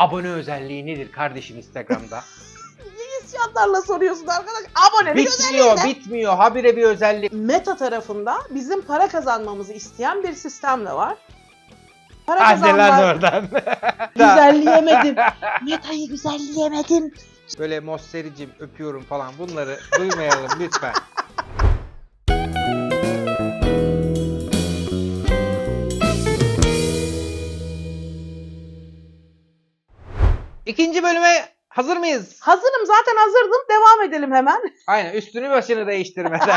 Abone özelliği nedir kardeşim Instagram'da? Şartlarla soruyorsun arkadaş. Abonelik bitmiyor, özelliği de- bitmiyor. Habire bir özellik. Meta tarafında bizim para kazanmamızı isteyen bir sistem de var. Para Hadi lan oradan. güzelleyemedim. Meta'yı güzelleyemedim. Böyle Mossericim öpüyorum falan bunları duymayalım lütfen. Bölüme hazır mıyız? Hazırım zaten hazırdım. Devam edelim hemen. Aynen üstünü başını değiştirmeden.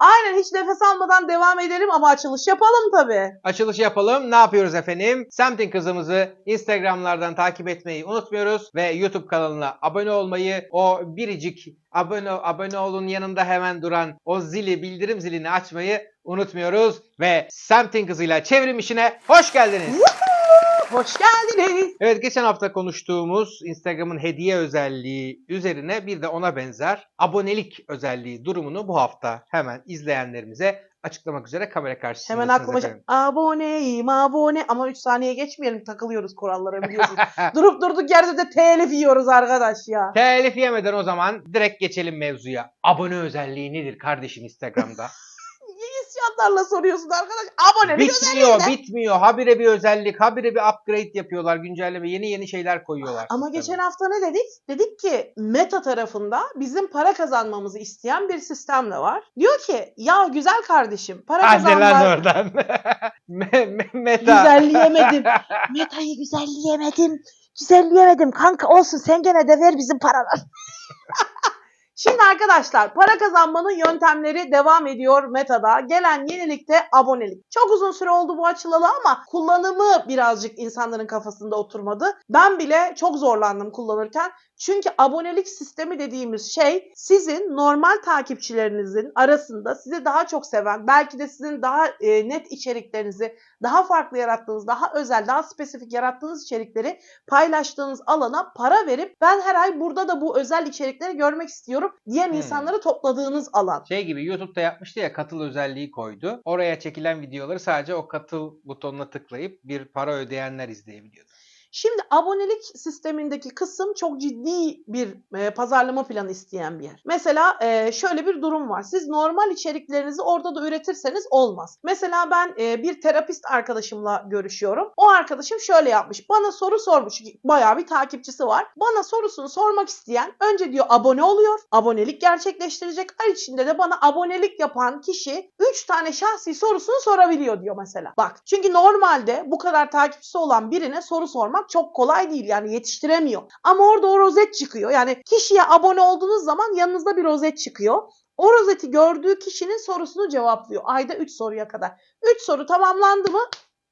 Aynen hiç nefes almadan devam edelim ama açılış yapalım tabii. Açılış yapalım. Ne yapıyoruz efendim? Semtin kızımızı Instagram'lardan takip etmeyi unutmuyoruz ve YouTube kanalına abone olmayı, o biricik abone abone olun yanında hemen duran o zili bildirim zilini açmayı unutmuyoruz ve Semtin kızıyla çevrim işine hoş geldiniz. Hoş geldiniz. Evet geçen hafta konuştuğumuz Instagram'ın hediye özelliği üzerine bir de ona benzer abonelik özelliği durumunu bu hafta hemen izleyenlerimize açıklamak üzere kamera karşısındasınız Hemen aklıma efendim. aboneyim abone ama 3 saniye geçmeyelim takılıyoruz kurallara biliyorsunuz. Durup durduk yerde de telif yiyoruz arkadaş ya. Telif yemeden o zaman direkt geçelim mevzuya. Abone özelliği nedir kardeşim Instagram'da? İngiliz şartlarla soruyorsun arkadaş. Abonelik bitmiyor, bitmiyor. Habire bir özellik, habire bir upgrade yapıyorlar, güncelleme, yeni yeni şeyler koyuyorlar. Ama sisteme. geçen hafta ne dedik? Dedik ki Meta tarafında bizim para kazanmamızı isteyen bir sistem de var. Diyor ki ya güzel kardeşim para Hadi lan kazanma oradan. Me- me- meta. güzelleyemedim. Meta'yı güzelleyemedim. Güzelleyemedim kanka olsun sen gene de ver bizim paralar. Şimdi arkadaşlar para kazanmanın yöntemleri devam ediyor Meta'da. Gelen yenilikte abonelik. Çok uzun süre oldu bu açılalı ama kullanımı birazcık insanların kafasında oturmadı. Ben bile çok zorlandım kullanırken. Çünkü abonelik sistemi dediğimiz şey sizin normal takipçilerinizin arasında sizi daha çok seven, belki de sizin daha e, net içeriklerinizi, daha farklı yarattığınız, daha özel, daha spesifik yarattığınız içerikleri paylaştığınız alana para verip ben her ay burada da bu özel içerikleri görmek istiyorum diyen Hmm. insanları topladığınız alan. Şey gibi YouTube'da yapmıştı ya katıl özelliği koydu. Oraya çekilen videoları sadece o katıl butonuna tıklayıp bir para ödeyenler izleyebiliyordu. Şimdi abonelik sistemindeki kısım çok ciddi bir e, pazarlama planı isteyen bir yer. Mesela e, şöyle bir durum var. Siz normal içeriklerinizi orada da üretirseniz olmaz. Mesela ben e, bir terapist arkadaşımla görüşüyorum. O arkadaşım şöyle yapmış. Bana soru sormuş. Bayağı bir takipçisi var. Bana sorusunu sormak isteyen önce diyor abone oluyor. Abonelik gerçekleştirecek. Ay içinde de bana abonelik yapan kişi 3 tane şahsi sorusunu sorabiliyor diyor mesela. Bak çünkü normalde bu kadar takipçisi olan birine soru sormak çok kolay değil yani yetiştiremiyor. Ama orada o rozet çıkıyor. Yani kişiye abone olduğunuz zaman yanınızda bir rozet çıkıyor. O rozeti gördüğü kişinin sorusunu cevaplıyor. Ayda 3 soruya kadar. 3 soru tamamlandı mı?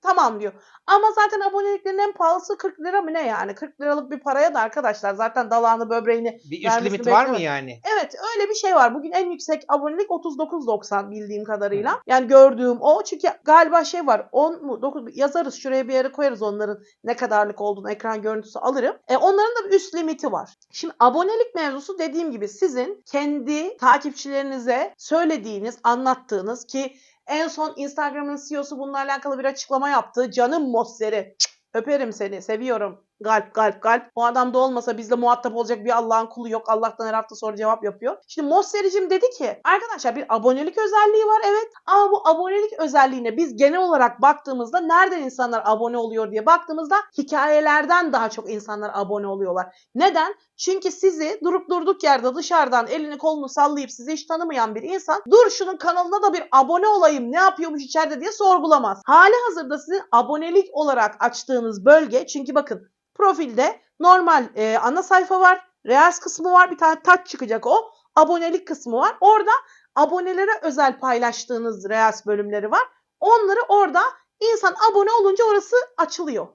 Tamam diyor. Ama zaten aboneliklerin en pahalısı 40 lira mı ne yani? 40 liralık bir paraya da arkadaşlar zaten dalağını böbreğini Bir üst limit var mı yani? Evet öyle bir şey var. Bugün en yüksek abonelik 39.90 bildiğim kadarıyla. Yani gördüğüm o. Çünkü galiba şey var 10 mu 9 mu? yazarız şuraya bir yere koyarız onların ne kadarlık olduğunu ekran görüntüsü alırım. E, onların da bir üst limiti var. Şimdi abonelik mevzusu dediğim gibi sizin kendi takipçilerinize söylediğiniz, anlattığınız ki en son Instagram'ın CEO'su bununla alakalı bir açıklama yaptı. Canım Mosseri. Öperim seni, seviyorum. Galp galp galp. O adam da olmasa bizle muhatap olacak bir Allah'ın kulu yok. Allah'tan her hafta soru cevap yapıyor. Şimdi Mossericim dedi ki arkadaşlar bir abonelik özelliği var evet. Ama bu abonelik özelliğine biz genel olarak baktığımızda nereden insanlar abone oluyor diye baktığımızda hikayelerden daha çok insanlar abone oluyorlar. Neden? Çünkü sizi durup durduk yerde dışarıdan elini kolunu sallayıp sizi hiç tanımayan bir insan dur şunun kanalına da bir abone olayım ne yapıyormuş içeride diye sorgulamaz. Hali hazırda sizin abonelik olarak açtığınız bölge çünkü bakın profilde normal e, ana sayfa var. Reels kısmı var. Bir tane taç çıkacak o. Abonelik kısmı var. Orada abonelere özel paylaştığınız Reels bölümleri var. Onları orada insan abone olunca orası açılıyor.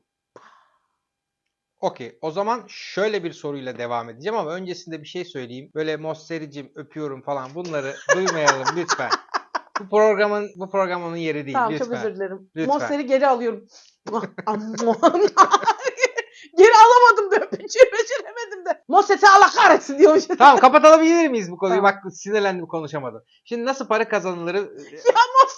Okey. O zaman şöyle bir soruyla devam edeceğim ama öncesinde bir şey söyleyeyim. Böyle Mossericim öpüyorum falan bunları duymayalım lütfen. Bu programın bu programın yeri değil tamam lütfen. çok özür dilerim. Lütfen. Mosser'i geri alıyorum. Geri alamadım da öpücüğü beceremedim de. Mosset'i Allah kahretsin diyormuş. Tamam kapatabilir miyiz bu konuyu? Tamam. Bak sinirlendim konuşamadım. Şimdi nasıl para kazanılır? Ya Mosser'i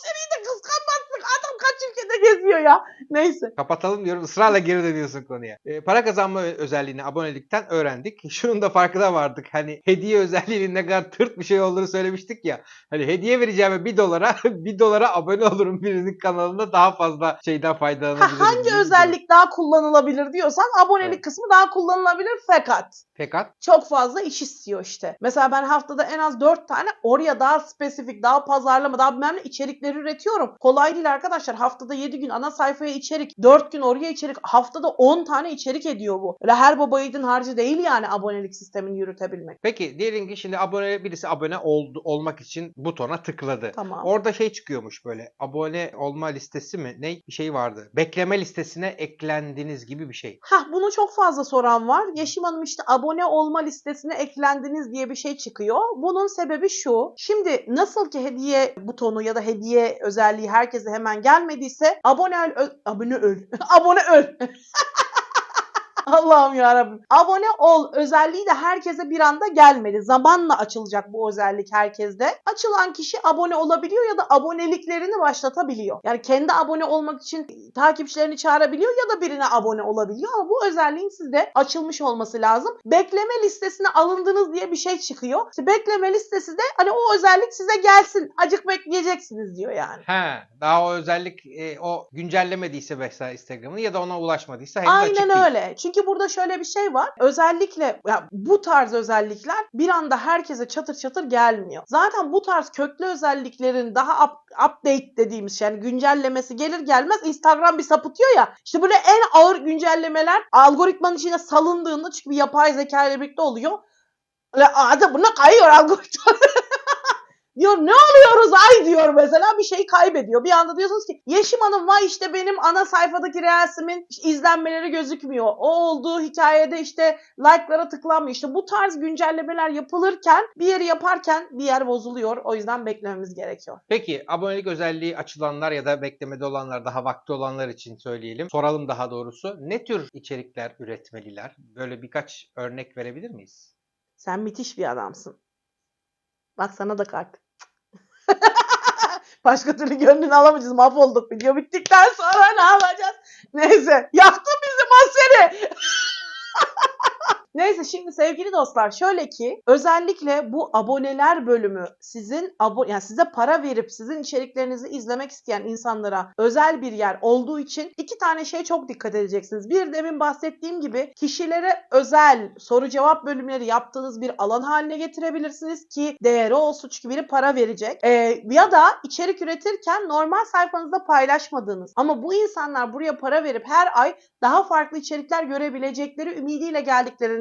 diyor ya. Neyse. Kapatalım diyorum ısrarla geri dönüyorsun konuya. Ee, para kazanma özelliğini abonelikten öğrendik. Şunun da farkına vardık. Hani hediye özelliğinin ne kadar tırt bir şey olduğunu söylemiştik ya. Hani hediye vereceğime 1 dolara 1 dolara abone olurum birinin kanalında daha fazla şeyden Ha, faydalanabilirim. hangi diye özellik daha kullanılabilir diyorsan abonelik Evet. kısmı daha kullanılabilir fakat Fakat çok fazla iş istiyor işte. Mesela ben haftada en az 4 tane oraya daha spesifik, daha pazarlama, daha bilmem ne içerikleri üretiyorum. Kolay değil arkadaşlar. Haftada 7 gün ana sayfaya içerik, 4 gün oraya içerik, haftada 10 tane içerik ediyor bu. Öyle her baba yiğidin harcı değil yani abonelik sistemini yürütebilmek. peki diyelim ki şimdi abone birisi abone oldu olmak için butona tıkladı. Tamam. Orada şey çıkıyormuş böyle abone olma listesi mi ne bir şey vardı. Bekleme listesine eklendiniz gibi bir şey. Hah bunu çok fazla soran var. Yeşim Hanım işte abone olma listesine eklendiniz diye bir şey çıkıyor. Bunun sebebi şu. Şimdi nasıl ki hediye butonu ya da hediye özelliği herkese hemen gelmediyse abone ol, ö- abone ol, abone ol. Allah'ım ya Abone ol özelliği de herkese bir anda gelmedi. Zamanla açılacak bu özellik herkeste. Açılan kişi abone olabiliyor ya da aboneliklerini başlatabiliyor. Yani kendi abone olmak için takipçilerini çağırabiliyor ya da birine abone olabiliyor ama bu özelliğin sizde açılmış olması lazım. Bekleme listesine alındınız diye bir şey çıkıyor. İşte bekleme listesi de hani o özellik size gelsin. Acık bekleyeceksiniz diyor yani. He, daha o özellik e, o güncellemediyse mesela Instagram'ını ya da ona ulaşmadıysa henüz açık Aynen değil. öyle. Çünkü burada şöyle bir şey var. Özellikle ya bu tarz özellikler bir anda herkese çatır çatır gelmiyor. Zaten bu tarz köklü özelliklerin daha up- update dediğimiz şey yani güncellemesi gelir gelmez Instagram bir sapıtıyor ya. İşte böyle en ağır güncellemeler algoritmanın içine salındığında çünkü bir yapay zeka ile birlikte oluyor. Adı buna kayıyor algoritma. diyor ne oluyoruz ay diyor mesela bir şey kaybediyor. Bir anda diyorsunuz ki Yeşim Hanım vay işte benim ana sayfadaki reelsimin izlenmeleri gözükmüyor. O olduğu hikayede işte like'lara tıklanmıyor. İşte bu tarz güncellemeler yapılırken bir yeri yaparken bir yer bozuluyor. O yüzden beklememiz gerekiyor. Peki abonelik özelliği açılanlar ya da beklemede olanlar daha vakti olanlar için söyleyelim. Soralım daha doğrusu. Ne tür içerikler üretmeliler? Böyle birkaç örnek verebilir miyiz? Sen müthiş bir adamsın. Bak sana da kalp. Başka türlü gönlünü alamayacağız. Mahvolduk. Video bittikten sonra ne yapacağız? Neyse. Yaktın bizi Mahseri. Neyse şimdi sevgili dostlar şöyle ki özellikle bu aboneler bölümü sizin abo yani size para verip sizin içeriklerinizi izlemek isteyen insanlara özel bir yer olduğu için iki tane şeye çok dikkat edeceksiniz. Bir demin bahsettiğim gibi kişilere özel soru cevap bölümleri yaptığınız bir alan haline getirebilirsiniz ki değeri olsun çünkü biri para verecek. Ee, ya da içerik üretirken normal sayfanızda paylaşmadığınız ama bu insanlar buraya para verip her ay daha farklı içerikler görebilecekleri ümidiyle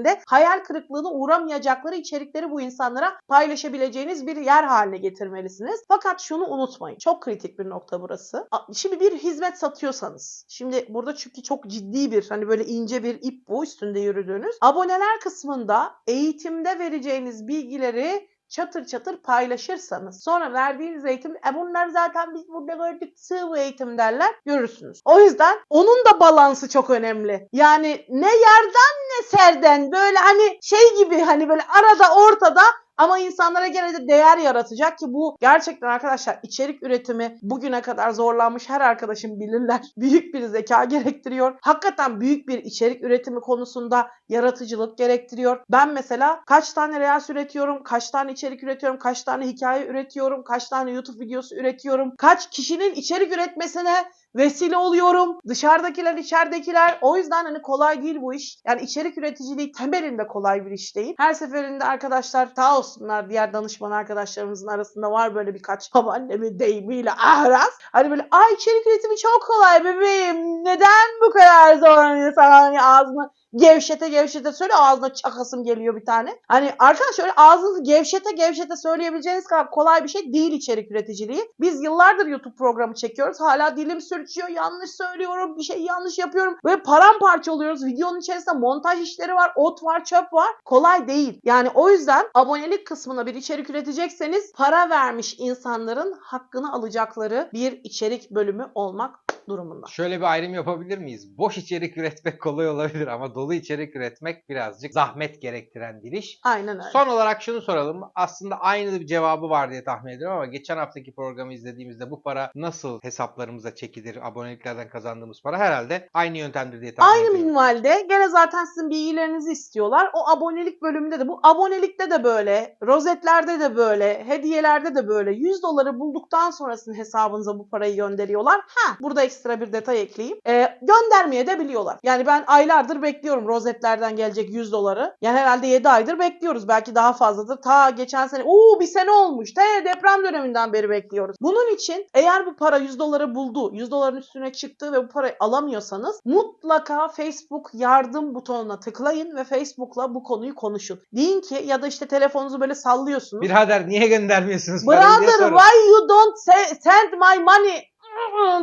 geldiklerinde hayal kırıklığına uğramayacakları içerikleri bu insanlara paylaşabileceğiniz bir yer haline getirmelisiniz. Fakat şunu unutmayın. Çok kritik bir nokta burası. Şimdi bir hizmet satıyorsanız, şimdi burada çünkü çok ciddi bir hani böyle ince bir ip bu üstünde yürüdüğünüz. Aboneler kısmında eğitimde vereceğiniz bilgileri çatır çatır paylaşırsanız sonra verdiğiniz eğitim e bunlar zaten biz burada gördük sığ eğitim derler görürsünüz. O yüzden onun da balansı çok önemli. Yani ne yerden ne serden böyle hani şey gibi hani böyle arada ortada ama insanlara gene de değer yaratacak ki bu gerçekten arkadaşlar içerik üretimi bugüne kadar zorlanmış her arkadaşım bilirler. Büyük bir zeka gerektiriyor. Hakikaten büyük bir içerik üretimi konusunda yaratıcılık gerektiriyor. Ben mesela kaç tane reels üretiyorum, kaç tane içerik üretiyorum, kaç tane hikaye üretiyorum, kaç tane YouTube videosu üretiyorum, kaç kişinin içerik üretmesine vesile oluyorum. Dışarıdakiler, içeridekiler. O yüzden hani kolay değil bu iş. Yani içerik üreticiliği temelinde kolay bir iş değil. Her seferinde arkadaşlar sağ olsunlar diğer danışman arkadaşlarımızın arasında var böyle birkaç babaannemin deyimiyle ahraz. Hani böyle ay içerik üretimi çok kolay bebeğim. Neden bu kadar zorlanıyorsun? Hani ağzını gevşete gevşete söyle ağzına çakasım geliyor bir tane. Hani arkadaşlar öyle ağzınızı gevşete gevşete söyleyebileceğiniz kadar kolay bir şey değil içerik üreticiliği. Biz yıllardır YouTube programı çekiyoruz. Hala dilim sürçüyor. Yanlış söylüyorum. Bir şey yanlış yapıyorum. Böyle paramparça oluyoruz. Videonun içerisinde montaj işleri var. Ot var. Çöp var. Kolay değil. Yani o yüzden abonelik kısmına bir içerik üretecekseniz para vermiş insanların hakkını alacakları bir içerik bölümü olmak durumunda. Şöyle bir ayrım yapabilir miyiz? Boş içerik üretmek kolay olabilir ama dolu içerik üretmek birazcık zahmet gerektiren bir iş. Aynen öyle. Son olarak şunu soralım. Aslında aynı bir cevabı var diye tahmin ediyorum ama geçen haftaki programı izlediğimizde bu para nasıl hesaplarımıza çekilir? Aboneliklerden kazandığımız para herhalde aynı yöntemdir diye tahmin Aynı ediyorum. minvalde gene zaten sizin bilgilerinizi istiyorlar. O abonelik bölümünde de bu abonelikte de böyle, rozetlerde de böyle, hediyelerde de böyle 100 doları bulduktan sonrasının hesabınıza bu parayı gönderiyorlar. Ha burada ekstra bir detay ekleyeyim. Ee, göndermeye de biliyorlar. Yani ben aylardır bekliyorum rozetlerden gelecek 100 doları. Yani herhalde 7 aydır bekliyoruz. Belki daha fazladır. Ta geçen sene, uuu bir sene olmuş. De deprem döneminden beri bekliyoruz. Bunun için eğer bu para 100 doları buldu, 100 doların üstüne çıktı ve bu parayı alamıyorsanız mutlaka Facebook yardım butonuna tıklayın ve Facebook'la bu konuyu konuşun. Deyin ki ya da işte telefonunuzu böyle sallıyorsunuz. Birader niye göndermiyorsunuz Brother why you don't send my money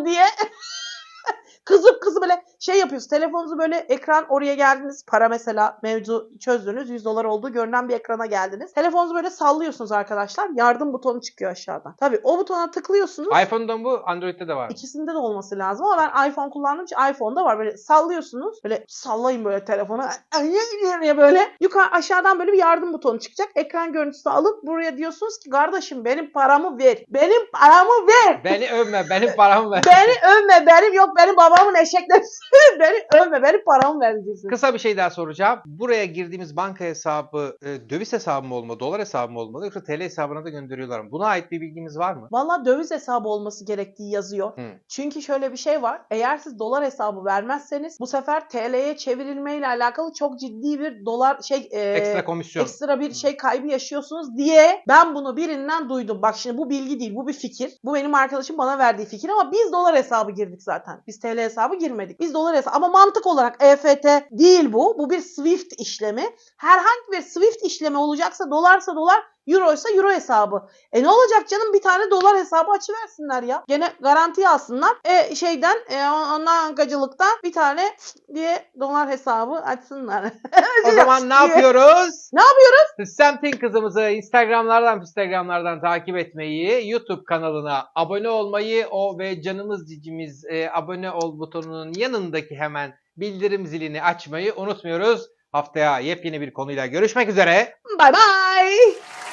diye kızıp kızıp böyle şey yapıyorsunuz. Telefonunuzu böyle ekran oraya geldiniz. Para mesela mevzu çözdünüz. 100 dolar olduğu görünen bir ekrana geldiniz. Telefonunuzu böyle sallıyorsunuz arkadaşlar. Yardım butonu çıkıyor aşağıdan. Tabii o butona tıklıyorsunuz. iPhone'da bu, Android'de de var. İkisinde de olması lazım ama ben iPhone kullandığım için iPhone'da var. Böyle sallıyorsunuz. Böyle sallayın böyle telefonu. diye böyle. Yukarı aşağıdan böyle bir yardım butonu çıkacak. Ekran görüntüsü alıp buraya diyorsunuz ki kardeşim benim paramı ver. Benim paramı ver. Beni övme, benim paramı ver. beni övme. Benim yok benim babamın eşeklemesi. beni övme. Benim paramı ver diyeceksin. Kısa bir şey daha soracağım. Buraya girdiğimiz banka hesabı e, döviz hesabı mı olmalı, dolar hesabı mı olmalı yoksa TL hesabına da gönderiyorlar mı? Buna ait bir bilgimiz var mı? Valla döviz hesabı olması gerektiği yazıyor. Hı. Çünkü şöyle bir şey var. Eğer siz dolar hesabı vermezseniz bu sefer TL'ye çevrilmeyle alakalı çok ciddi bir dolar şey e, Ekstra komisyon. ekstra bir şey kaybı yaşıyorsunuz diye ben bunu birinden duydum. Bak şimdi bu bilgi değil bu bir fikir. Bu benim arkadaşım bana verdiği fikir ama biz dolar hesabı girdik zaten. Biz TL hesabı girmedik. Biz dolar hesabı ama mantık olarak EFT değil bu. Bu bir Swift işlemi. Herhangi bir Swift işlemi olacaksa dolarsa dolar Euroysa euro hesabı. E ne olacak canım bir tane dolar hesabı açıversinler ya. Gene garantiye alsınlar. E şeyden e, ondan gacılıktan bir tane diye dolar hesabı açsınlar. O zaman ne yapıyoruz? Ne yapıyoruz? Semtin kızımızı Instagramlardan Instagramlardan takip etmeyi, YouTube kanalına abone olmayı, o ve canımız cicimiz e, abone ol butonunun yanındaki hemen bildirim zilini açmayı unutmuyoruz. Haftaya yepyeni bir konuyla görüşmek üzere. Bye bye.